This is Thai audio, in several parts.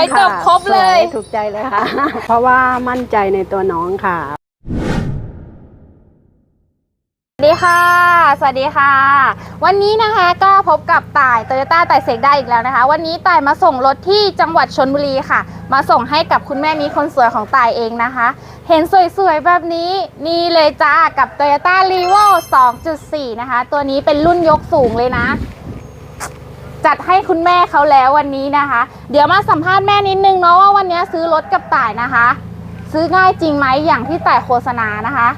วยจบครบเลย สวยถูกใจเลยค่ะ เพราะว่ามั่นใจในตัวน้องค่ะ สวัสดีค่ะ สวัสดีค่ะ วันนี้นะคะก็พบกับต่ายโตโยต้าต่ายเสกได้อีกแล้วนะคะ วันนี้ต่ายมาส่งรถที่จังหวัดชนบุรีค่ะ มาส่งให้กับคุณแม่นี้คนสวยของต่ายเองนะคะ เห็นสวยๆ แบบนี้นี่เลยจ้ากับ Toyota r e v o 2.4 นะคะ ตัวนี้เป็นรุ่นยกสูงเลยนะ จัดให้คุณแม่เขาแล้ววันนี้นะคะ เดี๋ยวมาสัมภาษณ์แม่นิดนึงเนาะว่าวันนี้ซื้อรถกับต่ายนะคะ ซื้อง่ายจริงไหมอย่างที่ต่ายโฆษณานะคะ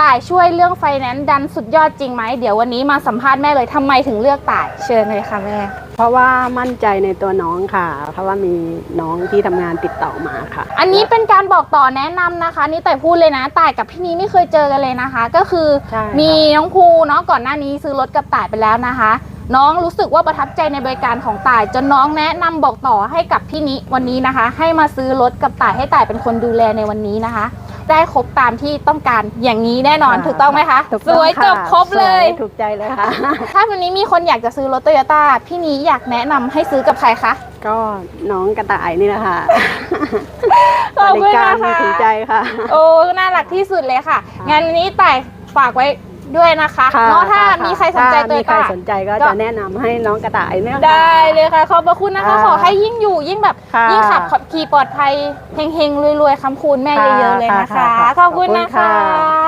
ต่ายช่วยเรื่องไฟแนนซ์ดันสุดยอดจริงไหมเดี๋ยววันนี้มาสัมภาษณ์แม่เลยทำไมถึงเลือกต่ายเชิญเลยค่ะแม่ เพราะว่ามั่นใจในตัวน้องค่ะ เพราะว่ามีน้องที่ทำงานติดต่อมาค่ะ อันนี้เป็นการบอกต่อแนะนำนะคะ นี่ต่ายพูดเลยนะต่ายกับพี่นี้ไม่เคยเจอกันเลยนะคะ ก็คือใช่ค่ะมีน้องภูเนาะก่อนหน้านี้ซื้อรถกับต่ายไปแล้วนะคะ น้องรู้สึกว่าประทับใจในบริการของต่าย จนน้องแนะนำบอกต่อให้กับพี่นิวันนี้นะคะ ให้มาซื้อรถกับต่ายให้ต่ายเป็นคนดูแลในวันนี้นะคะ ได้ครบตามที่ต้องการอย่างนี้แน่นอนค่ะถูกต้องไหมคะถูกสต้องวยค่ะจบครบเลยสวถูกใจเลยค่ะ ถ้าวันนี้มีคนอยากจะซื้อรถโตโยต้าพี่นี้อยากแนะนำให้ซื้อกับใครคะก็น้องกระต่ายนี่แหละค่ะขอบริคุณการนะคะถูกใจค่ะ โอ้น่ารักที่สุดเลยค่ะค่ะงานนี้ต่ายฝากไว้ ด้วยนะคะค่ะเนาะถ้าค่ะมีใครสนใจถ้าโตมีโยใครต้าสนใจก็ก็ จะแนะนำให้น้องกระต่ายเนี่ยค่ะ ได้เลยค่ะ ขอบพระคุณนะคะ ค่ะขอให้ยิ่งอยู่ยิ่งแบบค่ะยิ่งขับขับขี่ปลอดภัยเฮงๆรวยๆคำคูณแม่ค่ะเยอะๆเลยนะคะค่ะค่ะขอบคุณนะขอบคุณคะ ค่ะ